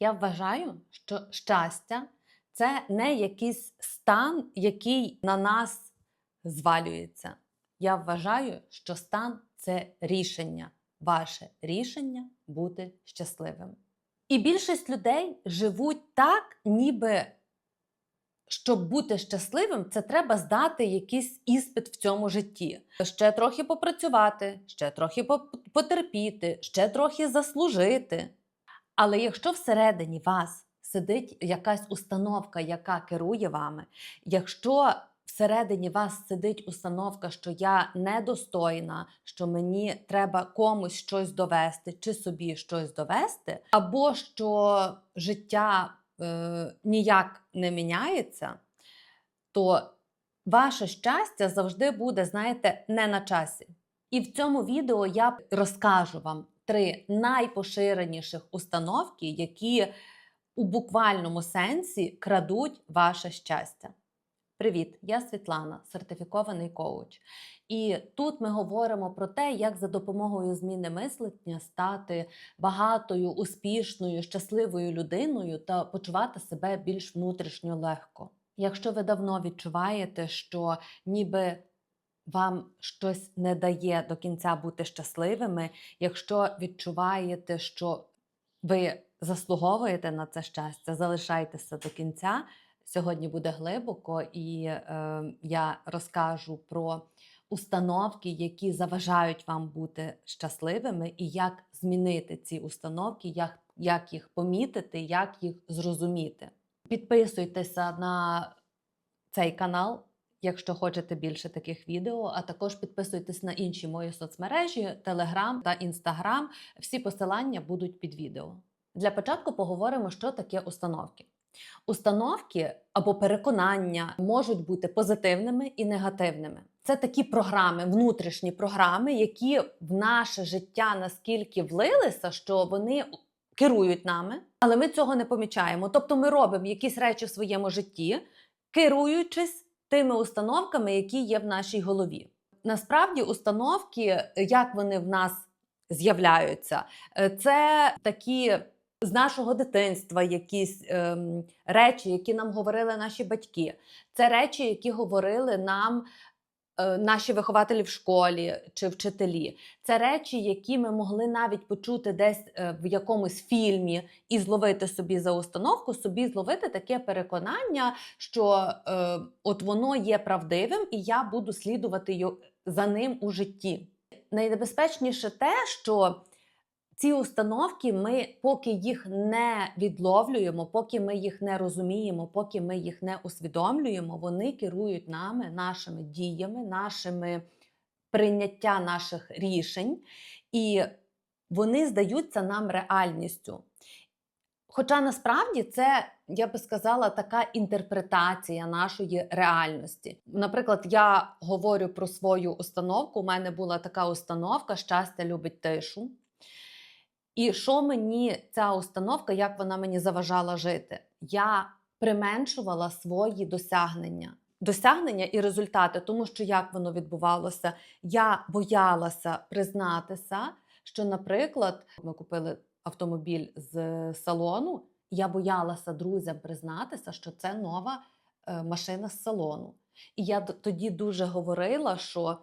Я вважаю, що щастя це не якийсь стан, який на нас звалюється. Я вважаю, що стан це рішення, ваше рішення бути щасливим. І більшість людей живуть так, ніби щоб бути щасливим, це треба здати якийсь іспит в цьому житті. Ще трохи попрацювати, ще трохи потерпіти, ще трохи заслужити. Але якщо всередині вас сидить якась установка, яка керує вами, якщо всередині вас сидить установка, що я недостойна, що мені треба комусь щось довести чи собі щось довести, або що життя е, ніяк не міняється, то ваше щастя завжди буде, знаєте, не на часі. І в цьому відео я розкажу вам три найпоширеніших установки, які у буквальному сенсі крадуть ваше щастя. Привіт, я Світлана, сертифікований коуч. І тут ми говоримо про те, як за допомогою зміни мислення стати багатою, успішною, щасливою людиною та почувати себе більш внутрішньо легко. Якщо ви давно відчуваєте, що ніби вам щось не дає до кінця бути щасливими, якщо відчуваєте, що ви заслуговуєте на це щастя, залишайтеся до кінця. Сьогодні буде глибоко, і е, я розкажу про установки, які заважають вам бути щасливими, і як змінити ці установки, як, як їх помітити, як їх зрозуміти. Підписуйтеся на цей канал, якщо хочете більше таких відео, а також підписуйтесь на інші мої соцмережі, Telegram та Instagram. Всі посилання будуть під відео. Для початку поговоримо, що таке установки. Установки або переконання можуть бути позитивними і негативними. Це такі програми, внутрішні програми, які в наше життя наскільки влилися, що вони керують нами, але ми цього не помічаємо. Тобто ми робимо якісь речі в своєму житті, керуючись тими установками, які є в нашій голові. Насправді, установки, як вони в нас з'являються, е, це такі з нашого дитинства якісь ем, речі, які нам говорили наші батьки. Це речі, які говорили нам наші вихователі в школі чи вчителі. Це речі, які ми могли навіть почути десь е, в якомусь фільмі і зловити собі за установку, собі зловити таке переконання, що е, от воно є правдивим, і я буду слідувати за ним у житті. Найнебезпечніше те, що ці установки, ми поки їх не відловлюємо, поки ми їх не розуміємо, поки ми їх не усвідомлюємо, вони керують нами, нашими діями, нашими прийняття наших рішень, і вони здаються нам реальністю. Хоча насправді це, я би сказала, така інтерпретація нашої реальності. Наприклад, я говорю про свою установку. У мене була така установка щастя любить тишу. І що мені ця установка, як вона мені заважала жити? Я применшувала свої досягнення. Досягнення і результати, тому що як воно відбувалося, я боялася признатися, що, наприклад, ми купили автомобіль з салону, я боялася друзям признатися, що це нова е, машина з салону. І я тоді дуже говорила, що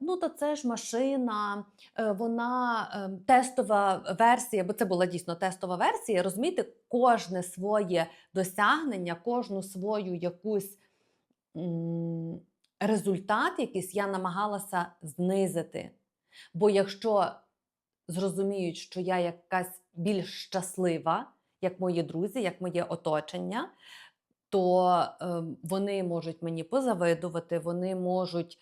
ну, то це ж машина, е, вона е, тестова версія, бо це була дійсно тестова версія. Розумієте, кожне своє досягнення, кожну свою якусь результат якийсь я намагалася знизити. Бо якщо зрозуміють, що я якась більш щаслива, як мої друзі, як моє оточення, то е, вони можуть мені позавидувати, вони можуть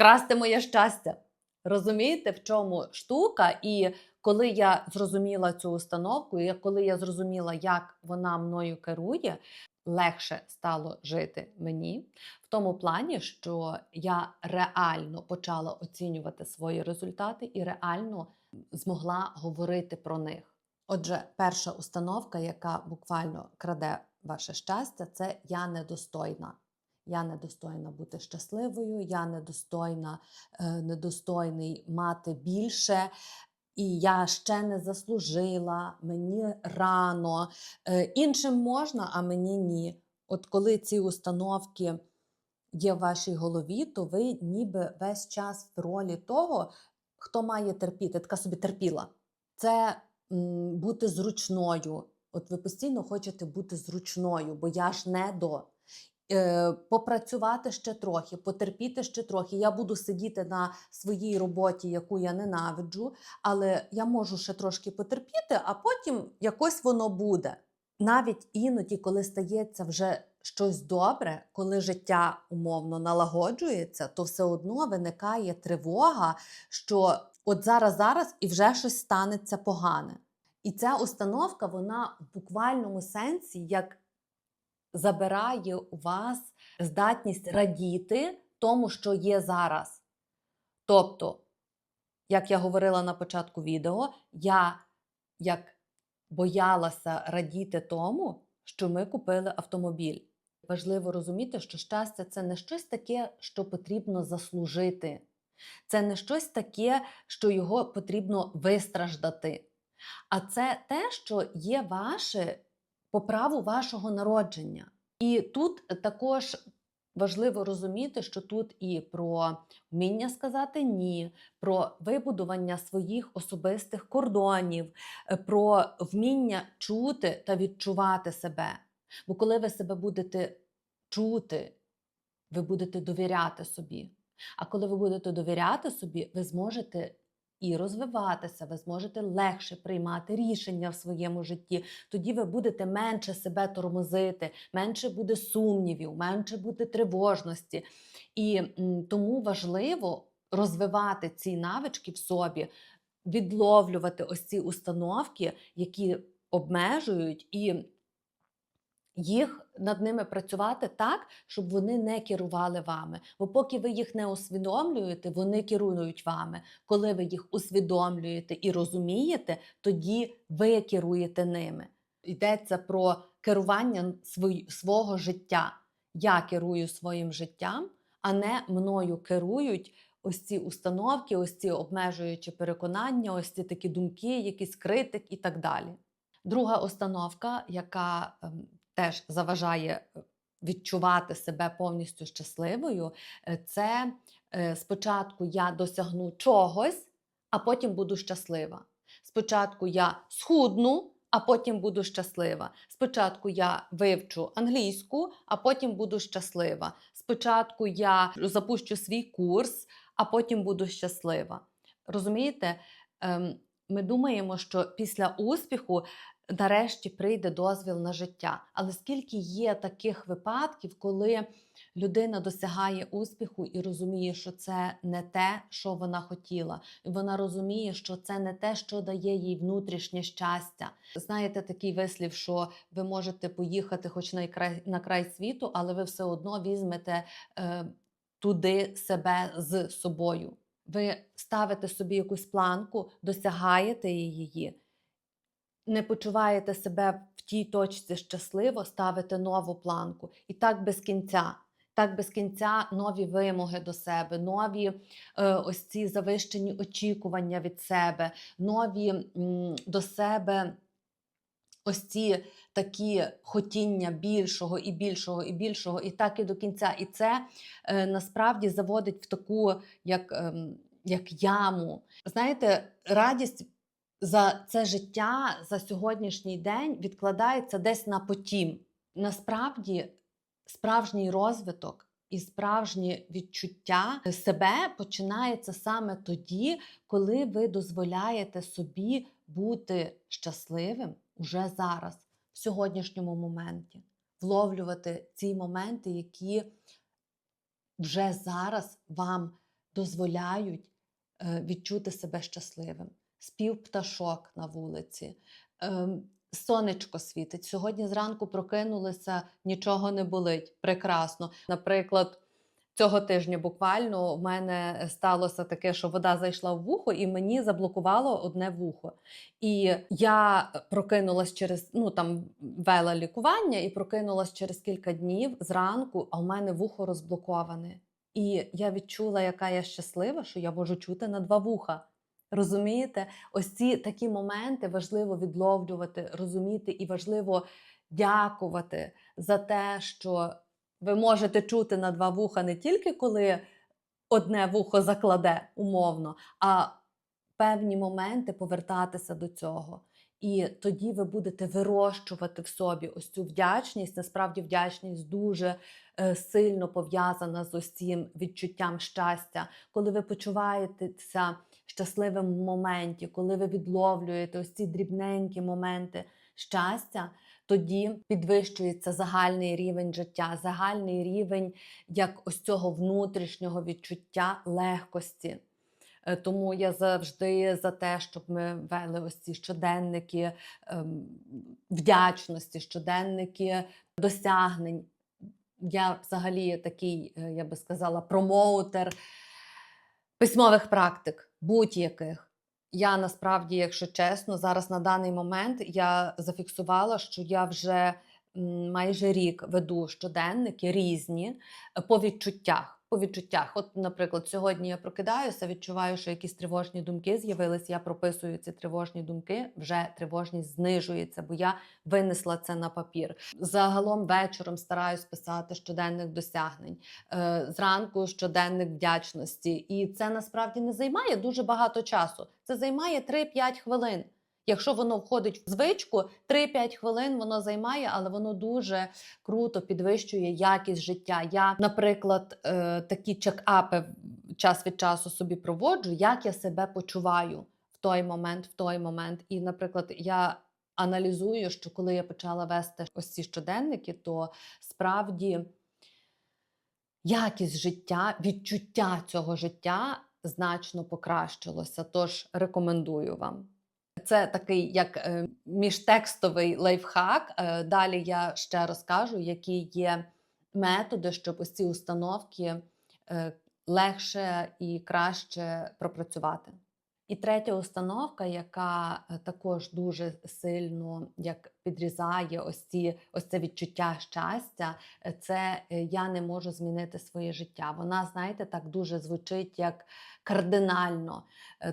вкрасти моє щастя. Розумієте, в чому штука? І коли я зрозуміла цю установку, і коли я зрозуміла, як вона мною керує, легше стало жити мені в тому плані, що я реально почала оцінювати свої результати і реально змогла говорити про них. Отже, перша установка, яка буквально краде ваше щастя, це я недостойна. Я недостойна бути щасливою, я недостойна, е, недостойний мати більше. і я ще не заслужила, мені рано, е, іншим можна, а мені ні. От коли ці установки є в вашій голові, то ви ніби весь час в ролі того, хто має терпіти, така собі терпіла. Це м, бути зручною. От ви постійно хочете бути зручною, бо я ж не до. Е, попрацювати ще трохи, потерпіти ще трохи. Я буду сидіти на своїй роботі, яку я ненавиджу, але я можу ще трошки потерпіти, а потім якось воно буде. Навіть іноді, коли стається вже щось добре, коли життя умовно налагоджується, то все одно виникає тривога, що от зараз, зараз і вже щось станеться погане. І ця установка, вона в буквальному сенсі як забирає у вас здатність радіти тому, що є зараз. Тобто, як я говорила на початку відео, я як боялася радіти тому, що ми купили автомобіль. Важливо розуміти, що щастя це не щось таке, що потрібно заслужити. Це не щось таке, що його потрібно вистраждати. А це те, що є ваше по праву вашого народження. І тут також важливо розуміти, що тут і про вміння сказати ні, про вибудування своїх особистих кордонів, е, про вміння чути та відчувати себе. Бо коли ви себе будете чути, ви будете довіряти собі. А коли ви будете довіряти собі, ви зможете і розвиватися, ви зможете легше приймати рішення в своєму житті. Тоді ви будете менше себе тормозити, менше буде сумнівів, менше буде тривожності. І тому важливо розвивати ці навички в собі, відловлювати ось ці установки, які обмежують і їх над ними працювати так, щоб вони не керували вами. Бо поки ви їх не усвідомлюєте, вони керують вами. Коли ви їх усвідомлюєте і розумієте, тоді ви керуєте ними. Йдеться про керування свого життя. Я керую своїм життям, а не мною керують ось ці установки, ось ці обмежуючі переконання, ось ці такі думки, якийсь критик і так далі. Друга установка, яка ем, теж заважає е, відчувати себе повністю щасливою, е, це е, спочатку я досягну чогось, а потім буду щаслива. Спочатку я схудну, а потім буду щаслива. Спочатку я вивчу англійську, а потім буду щаслива. Спочатку я запущу свій курс, а потім буду щаслива. Розумієте? Ем, Ми думаємо, що після успіху нарешті прийде дозвіл на життя. Але скільки є таких випадків, коли людина досягає успіху і розуміє, що це не те, що вона хотіла, і вона розуміє, що це не те, що дає їй внутрішнє щастя. Знаєте, такий вислів, що ви можете поїхати хоч на край, на край світу, але ви все одно візьмете е, туди себе з собою. Ви ставите собі якусь планку, досягаєте її, не почуваєте себе в тій точці щасливо, ставите нову планку. І так без кінця. Так без кінця нові вимоги до себе, нові е, ось ці завищені очікування від себе, нові м, до себе ось ці такі хотіння більшого і більшого і більшого, і так і до кінця. І це е, насправді заводить в таку як, ем, як яму. Знаєте, радість за це життя, за сьогоднішній день відкладається десь на потім. Насправді, справжній розвиток і справжнє відчуття себе починається саме тоді, коли ви дозволяєте собі бути щасливим уже зараз, в сьогоднішньому моменті, вловлювати ці моменти, які вже зараз вам дозволяють е, відчути себе щасливим. Спів пташок на вулиці, ем, сонечко світить. Сьогодні зранку прокинулися, нічого не болить. Прекрасно. Наприклад, цього тижня буквально в мене сталося таке, що вода зайшла в вухо, і мені заблокувало одне вухо. І я прокинулась через ну там вела лікування і прокинулась через кілька днів зранку, а у мене вухо розблоковане. І я відчула, яка я щаслива, що я можу чути на два вуха. Розумієте? Ось ці такі моменти важливо відловлювати, розуміти, і важливо дякувати за те, що ви можете чути на два вуха не тільки коли одне вухо закладе умовно, а певні моменти повертатися до цього. І тоді ви будете вирощувати в собі ось цю вдячність. Насправді, вдячність дуже е, сильно пов'язана з ось відчуттям щастя, коли ви почуваєтеся щасливим моменті, коли ви відловлюєте ось ці дрібненькі моменти щастя, тоді підвищується загальний рівень життя, загальний рівень як ось цього внутрішнього відчуття легкості. Е, Тому я завжди за те, щоб ми вели ось ці щоденники ем, вдячності, щоденники досягнень. Я взагалі такий, е, я би сказала, промоутер письмових практик, будь-яких. Я насправді, якщо чесно, зараз на даний момент я зафіксувала, що я вже майже рік веду щоденники різні е, по відчуттях. По відчуттях. От, наприклад, сьогодні я прокидаюся, відчуваю, що якісь тривожні думки з'явились. Я прописую ці тривожні думки, вже тривожність знижується, бо я винесла це на папір. Загалом вечором стараюсь писати щоденник досягнень. Е, зранку щоденник вдячності. І це насправді не займає дуже багато часу. Це займає 3-5 хвилин. Якщо воно входить в звичку, 3-5 хвилин воно займає, але воно дуже круто підвищує якість життя. Я, наприклад, е, такі чек-апи час від часу собі проводжу, як я себе почуваю в той момент, в той момент. І, наприклад, я аналізую, що коли я почала вести ось ці щоденники, то справді якість життя, відчуття цього життя значно покращилося. Тож рекомендую вам. Це такий як е, міжтекстовий лайфхак. Е, далі я ще розкажу, які є методи, щоб ось ці установки е, легше і краще пропрацювати. І третя установка, яка е, також дуже сильно як підрізає ось ці ось це відчуття щастя, е, це е, я не можу змінити своє життя. Вона, знаєте, так дуже звучить як кардинально.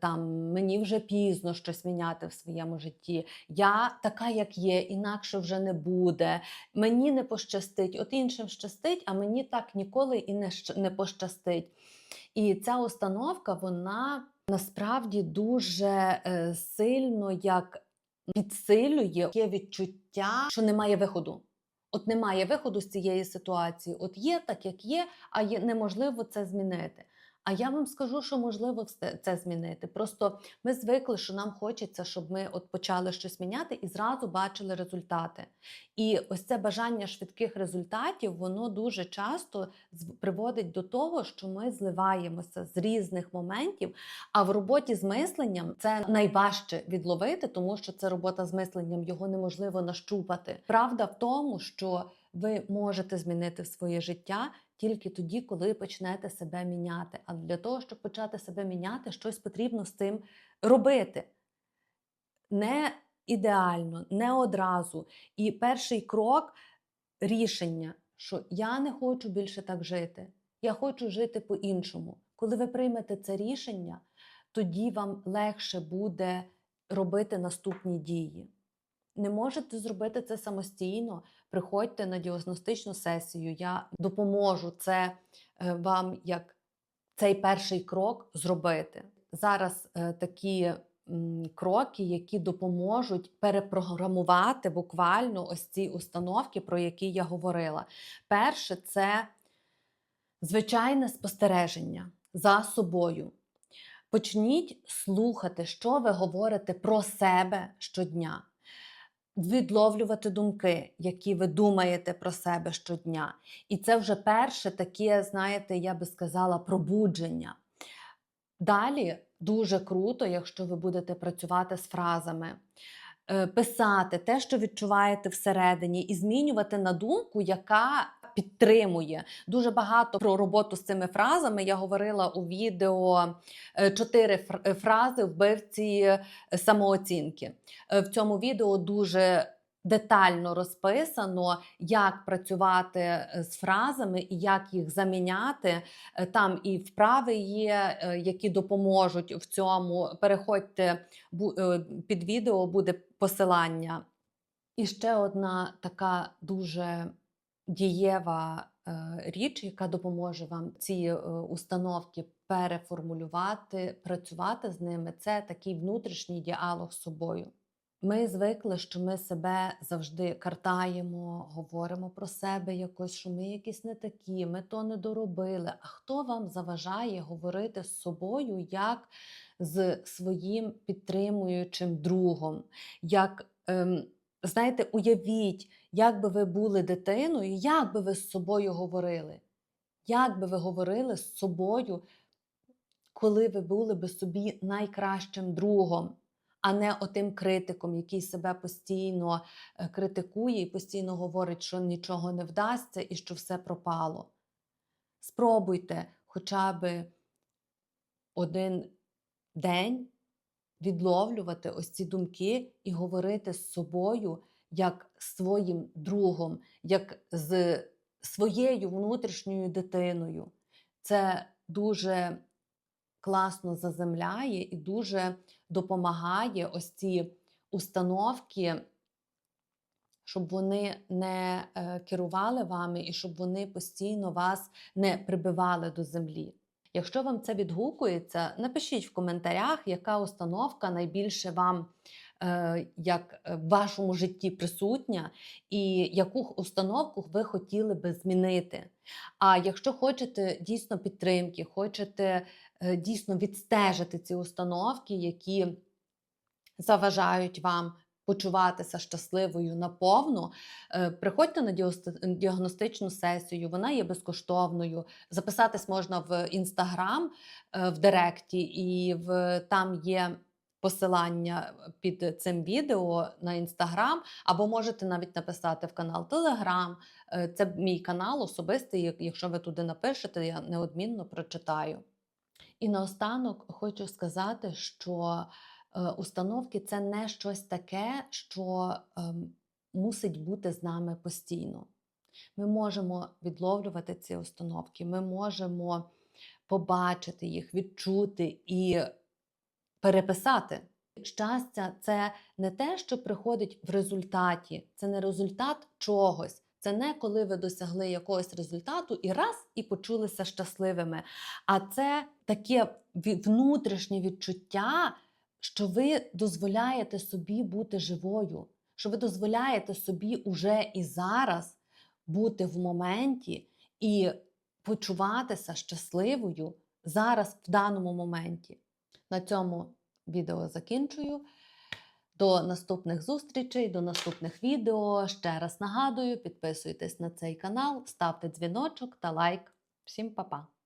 Там мені вже пізно щось міняти в своєму житті. Я така, як є, інакше вже не буде. Мені не пощастить, от іншим щастить, а мені так ніколи і не пощастить. І ця установка, вона насправді дуже е, сильно як підсилює є відчуття, що немає виходу. От немає виходу з цієї ситуації. От є так, як є, а є неможливо це змінити. А я вам скажу, що можливо це змінити. Просто ми звикли, що нам хочеться, щоб ми от почали щось міняти і зразу бачили результати. І ось це бажання швидких результатів, воно дуже часто приводить до того, що ми зливаємося з різних моментів. А в роботі з мисленням це найважче відловити, тому що це робота з мисленням, його неможливо нащупати. Правда в тому, що ви можете змінити своє життя тільки тоді, коли почнете себе міняти. А для того, щоб почати себе міняти, щось потрібно з цим робити. Не ідеально, не одразу. І перший крок рішення, що я не хочу більше так жити, я хочу жити по-іншому. Коли ви приймете це рішення, тоді вам легше буде робити наступні дії. Не можете зробити це самостійно, приходьте на діагностичну сесію. Я допоможу це е, вам як цей перший крок зробити. Зараз е, такі кроки, які допоможуть перепрограмувати буквально ось ці установки, про які я говорила. Перше, це звичайне спостереження за собою. Почніть слухати, що ви говорите про себе щодня відловлювати думки, які ви думаєте про себе щодня. І це вже перше таке, знаєте, я би сказала, пробудження. Далі дуже круто, якщо ви будете працювати з фразами, е, писати те, що відчуваєте всередині, і змінювати на думку, яка підтримує. Дуже багато про роботу з цими фразами я говорила у відео е, чотири е, фрази вбивці е, самооцінки. В цьому відео дуже детально розписано, як працювати з фразами і як їх заміняти. Там і вправи є, які допоможуть в цьому. Переходьте під відео, буде посилання. І ще одна така дуже дієва е, річ, яка допоможе вам ці е, установки переформулювати, працювати з ними, це такий внутрішній діалог з собою. Ми звикли, що ми себе завжди картаємо, говоримо про себе якось, що ми якісь не такі, ми то не доробили. А хто вам заважає говорити з собою як з своїм підтримуючим другом? Як, ем, знаєте, уявіть, як би ви були дитиною, як би ви з собою говорили? Як би ви говорили з собою, коли ви були би собі найкращим другом? а не отим критиком, який себе постійно е, критикує і постійно говорить, що нічого не вдасться і що все пропало. Спробуйте хоча б один день відловлювати ось ці думки і говорити з собою як своїм другом, як з своєю внутрішньою дитиною. Це дуже класно заземляє і дуже допомагає ось ці установки, щоб вони не е, керували вами і щоб вони постійно вас не прибивали до землі. Якщо вам це відгукується, напишіть в коментарях, яка установка найбільше вам е, як е, в вашому житті присутня, і яку установку ви хотіли би змінити. А якщо хочете дійсно підтримки, хочете е, дійсно відстежити ці установки, які заважають вам почуватися щасливою наповну, е, приходьте на діагностичну сесію, вона є безкоштовною. Записатись можна в інстаграм в Директі, і в там є. Посилання під цим відео на інстаграм, або можете навіть написати в канал Телеграм. Е, Це мій канал особистий. Якщо ви туди напишете, я неодмінно прочитаю. І наостанок хочу сказати, що е, установки це не щось таке, що ем, мусить бути з нами постійно. Ми можемо відловлювати ці установки, ми можемо побачити їх, відчути і переписати. Щастя, це не те, що приходить в результаті, це не результат чогось. Це не коли ви досягли якогось результату і раз і почулися щасливими. А це таке внутрішнє відчуття, що ви дозволяєте собі бути живою, що ви дозволяєте собі уже і зараз бути в моменті і почуватися щасливою зараз в даному моменті. На цьому відео закінчую. До наступних зустрічей, до наступних відео. Ще раз нагадую, підписуйтесь на цей канал, ставте дзвіночок та лайк. Всім па-па!